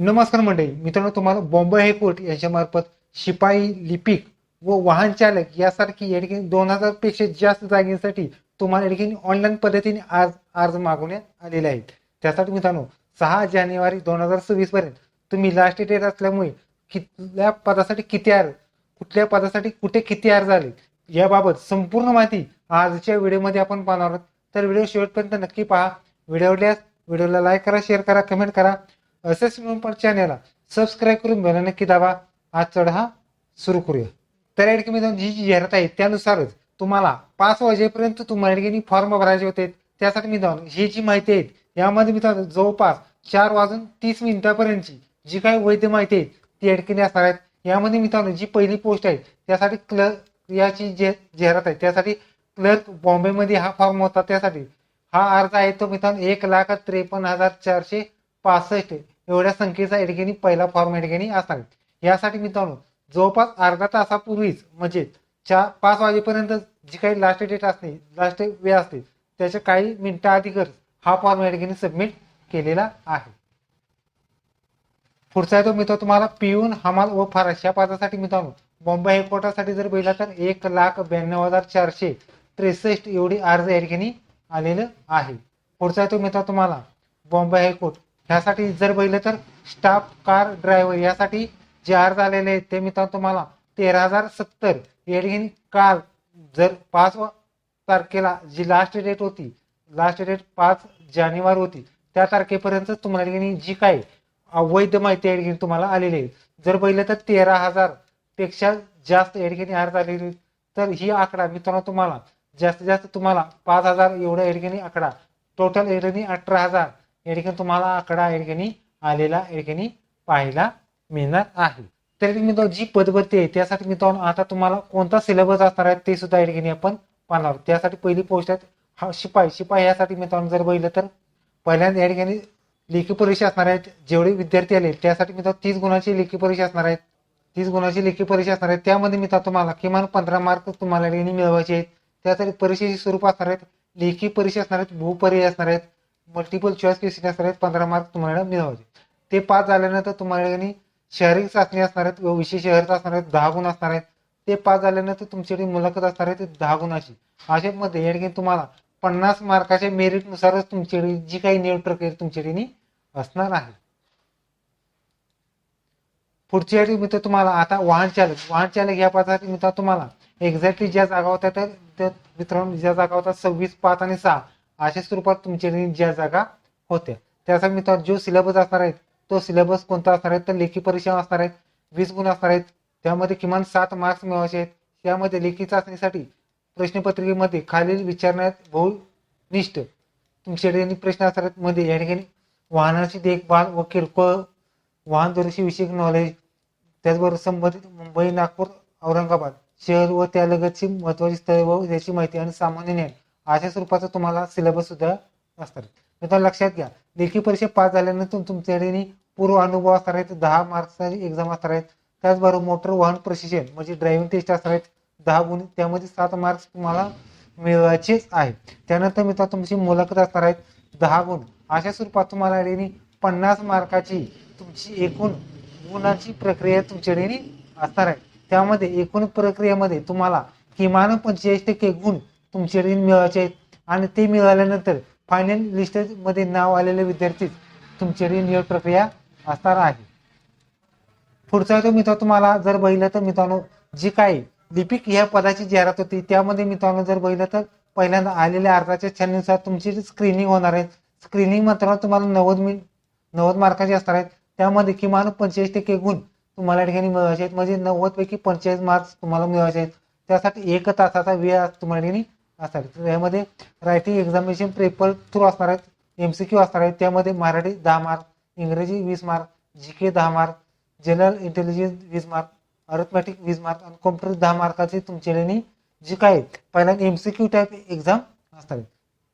नमस्कार मंडळी मित्रांनो तुम्हाला बॉम्बे हायकोर्ट यांच्यामार्फत शिपाई लिपिक व वाहन चालक यासारखी या ठिकाणी दोन हजारपेक्षा जास्त जागेसाठी तुम्हाला या ठिकाणी ऑनलाईन पद्धतीने आज अर्ज मागवण्यात आलेले आहेत. त्यासाठी मित्रांनो सहा जानेवारी दोन हजार सव्वीस पर्यंत तुम्ही लास्ट डेट असल्यामुळे कितल्या पदासाठी किती अर्ज कुठल्या पदासाठी कुठे किती अर्ज आले याबाबत संपूर्ण माहिती आजच्या व्हिडिओमध्ये आपण पाहणार आहोत. तर व्हिडिओ शेवटपर्यंत नक्की पहा. व्हिडिओ आवडल्यास व्हिडिओला लाईक करा शेअर करा कमेंट करा. असेच म्हणून पण चॅनलला सबस्क्राईब करून बेल नक्की दाबा. आज चढा सुरू करूया. तर या ठिकाणी जी जी जाहिरात आहे त्यानुसारच तुम्हाला पाच वाजेपर्यंत तुम्हाला या ठिकाणी फॉर्म भरायचे होते. त्यासाठी मित्रांनो ही जी माहिती आहे यामध्ये मित्रांनो जवळपास चार वाजून तीस मिनिटापर्यंतची जी काही वैध माहिती आहे ती या ठिकाणी असणार आहेत. यामध्ये मित्रांनो जी पहिली पोस्ट आहे त्यासाठी क्लर्क याची जे जाहिरात आहे त्यासाठी क्लर्क बॉम्बेमध्ये हा फॉर्म होता. त्यासाठी हा अर्ज आहे तो मित्रांनो एक लाख त्रेपन्न हजार चारशे पासष्ट एवढ्या संख्येचा या ठिकाणी पहिला फॉर्म या ठिकाणी असणार यासाठी मित्रांनो जवळपास अर्धा तासापूर्वीच म्हणजे चार पाच वाजेपर्यंत जी काही लास्ट डेट असते लास्ट वेळ असते त्याच्या काही मिनिटं आधीकर हा फॉर्म या ठिकाणी सबमिट केलेला आहे. पुढचा येतो मित्र तुम्हाला पिऊन हमाल व फारस या पदासाठी मित्रांनो बॉम्बे हायकोर्टासाठी जर बघितला तर एक लाख ब्याण्णव हजार चारशे त्रेसष्ट एवढी अर्ज या ठिकाणी आलेलं आहे. पुढचा येतो मित्र तुम्हाला बॉम्बे हायकोर्ट ह्यासाठी जर बघितलं तर स्टाफ कार ड्रायव्हर यासाठी जे अर्ज आलेले आहेत ते मित्रांनो तुम्हाला तेरा हजार सत्तर एडगिन कार जर पाच तारखेला जी लास्ट डेट होती लास्ट डेट पाच जानेवारी होती त्या तारखेपर्यंत तुम्हाला या जी काय अवैध माहिती एडगिन तुम्हाला आलेली आहे. जर बघितलं तर तेरा हजारपेक्षा जास्त एडगिनी अर्ज आलेली तर ही आकडा मित्रांनो तुम्हाला जास्तीत जास्त तुम्हाला पाच हजार एवढा एडगिनी आकडा टोटल एडगिनी अठरा हजार. या ठिकाणी तुम्हाला आकडा या ठिकाणी आलेला या ठिकाणी पाहायला मिळणार आहे. तर मित्रांनो जी पदभरती आहे त्यासाठी मित्रांनो आता तुम्हाला कोणता सिलेबस असणार आहे ते सुद्धा या ठिकाणी आपण पाहणार त्यासाठी पहिली पोस्ट आहेत हा शिपाई शिपाई यासाठी मित्रांनो जर बघितलं तर पहिल्यांदा या ठिकाणी लेखी परीक्षा असणार आहेत जेवढे विद्यार्थी आले त्यासाठी मित्रांनो तीस गुणाची लेखी परीक्षा असणार आहेत. तीस गुणाची लेखी परीक्षा असणार आहे त्यामध्ये मित्रांनो तुम्हाला किमान पंधरा मार्क तुम्हाला या ठिकाणी मिळवायचे आहेत. त्यासाठी परीक्षेचे स्वरूप असणार आहेत लेखी परीक्षा असणार आहेत बहुपर्याय असणार आहेत. मल्टिपल चॉईस क्वेश्चन असणार आहेत पंधरा मार्क तुम्हाला मिळवायचे ते पास झाल्यानंतर तुम्हाला शहरी चाचणी असणार आहेत व विशेष शहर असणार आहेत दहा गुण असणार आहेत. ते पास झाल्यानंतर तुमच्याकडे मुलाखत असणार आहे ते दहा गुणाची. अशामध्ये या ठिकाणी तुम्हाला पन्नास मार्काच्या मेरिटनुसारच तुमच्याकडे जी काही निवड प्रक्रिया तुमच्याकडे असणार आहे. पुढच्या मित्र तुम्हाला आता वाहन चालक. वाहन चालक या पदासाठी मित्र तुम्हाला एक्झॅक्टली ज्या जागा होत्या त्या त्या मित्रांनो ज्या जागा होत्या सव्वीस पाच आणि सहा. अशा स्वरूपात तुमच्याकडे ज्या जागा होत्या त्याचा मित्र जो सिलेबस असणार आहे तो सिलेबस कोणता असणार आहे? तर लेखी परीक्षा असणार आहेत वीस गुण असणार आहेत. त्यामध्ये किमान सात मार्क्स मिळवायचे आहेत. त्यामध्ये लेखी चाचणीसाठी प्रश्नपत्रिकेमध्ये खालील विचारण्यात बहुनिष्ठ तुमच्याकडे प्रश्न असणार आहेत. मध्ये या ठिकाणी वाहनाची देखभाल व किरकोळ वाहन दुरुस्ती विषयक नॉलेज त्याचबरोबर संबंधित मुंबई नागपूर औरंगाबाद शहर व त्यालगतची महत्वाची स्थळे व त्याची माहिती आणि सामान्य ज्ञान. अशा स्वरूपाचा तुम्हाला सिलेबस सुद्धा असतात. मित्रांनो लक्षात घ्या. लेखी परीक्षा पास झाल्यानंतर तुमच्याकडे पूर्व अनुभव असणार आहेत दहा मार्क्सची एक्झाम असणार आहेत. त्याचबरोबर मोटर वाहन प्रशिक्षण म्हणजे ड्रायव्हिंग टेस्ट असणार आहेत दहा गुण त्यामध्ये सात मार्क्स तुम्हाला मिळवायचेच आहे त्यानंतर मित्र तुमची मुलाखत असणार आहेत दहा गुण. अशा स्वरूपात तुम्हाला पन्नास मार्काची तुमची एकूण गुणाची प्रक्रिया तुमच्याकडे असणार आहे. त्यामध्ये एकूण प्रक्रियेमध्ये तुम्हाला किमान पंचेचाळीस टक्के गुण तुमचे ऋण मिळवायचे आहेत. आणि ते मिळाल्यानंतर फायनल लिस्टमध्ये नाव आलेले विद्यार्थीच तुमच्याकडे निवड प्रक्रिया असणार आहे. पुढचा तो मित्र तुम्हाला जर बघितलं तर मित्रांनो जी काही लिपिक या पदाची जाहिरात होती त्यामध्ये मित्रांनो जर बघितलं तर पहिल्यांदा आलेल्या अर्जाच्या छाननुसार तुमची स्क्रीनिंग होणार आहे. स्क्रीनिंग मात्र तुम्हाला नव्वद मिनिट नव्वद मार्काचे असणार आहेत. त्यामध्ये किमान पंचेचाळीस टक्के गुण तुम्हाला या ठिकाणी मिळवायचे आहेत. म्हणजे नव्वद पैकी पंचेचाळीस मार्क्स तुम्हाला मिळवायचे आहेत. त्यासाठी एक तासाचा वेळ तुम्हाला ठिकाणी असणार आहे. तर यामध्ये रायटिंग एक्झामिनेशन पेपर थ्रू असणार आहेत एम सी क्यू असणार आहेत त्यामध्ये मराठी दहा मार्क इंग्रजी वीस मार्क जी के दहा मार्क जनरल इंटेलिजन्स वीस मार्क अरिथमॅटिक वीस मार्क आणि कॉम्प्युटर दहा मार्काची लेणी जी काय पहिल्यांदा क्यू टाईप एक्झाम असणार आहे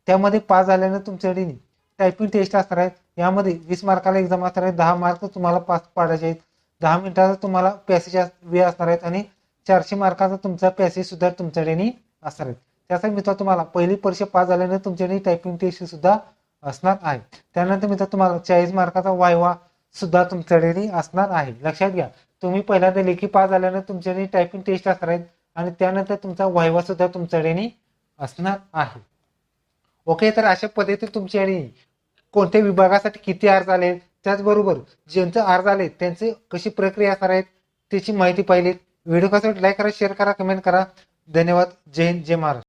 त्यामध्ये पास झाल्यानं लेणी टायपिंग टेस्ट असणार आहेत. यामध्ये वीस मार्काला एक्झाम असणार आहे दहा मार्क तुम्हाला पास पाडायचे आहेत. दहा मिनिटाचा तुम्हाला पॅसेज वेळ असणार आहेत आणि चारशे मार्काचा तुमचा पॅसेज सुद्धा लेणी असणार आहेत त्याचा मित्र तुम्हाला पहिली परीक्षा पास झाल्यानंतर तुमच्याकडे टायपिंग टेस्ट सुद्धा असणार आहे. त्यानंतर मित्र तुम्हाला चाळीस मार्काचा वायवा सुद्धा तुमच्याकडे असणार आहे. लक्षात घ्या तुम्ही पहिल्यांदा लेखी पास झाल्यानंतर तुमच्याकडे टायपिंग टेस्ट असणार आहेत आणि त्यानंतर तुमचा वायवा सुद्धा तुमच्याकडे असणार आहे. ओके तर अशा पद्धतीने तुमच्याकडे कोणत्या विभागासाठी किती अर्ज आले? त्याचबरोबर ज्यांचे अर्ज आले त्यांचे कशी प्रक्रिया असणार आहेत? त्याची माहिती पाहिली. व्हिडिओ कसा लाईक करा शेअर करा कमेंट करा. धन्यवाद. जय हिंद जय महाराष्ट्र.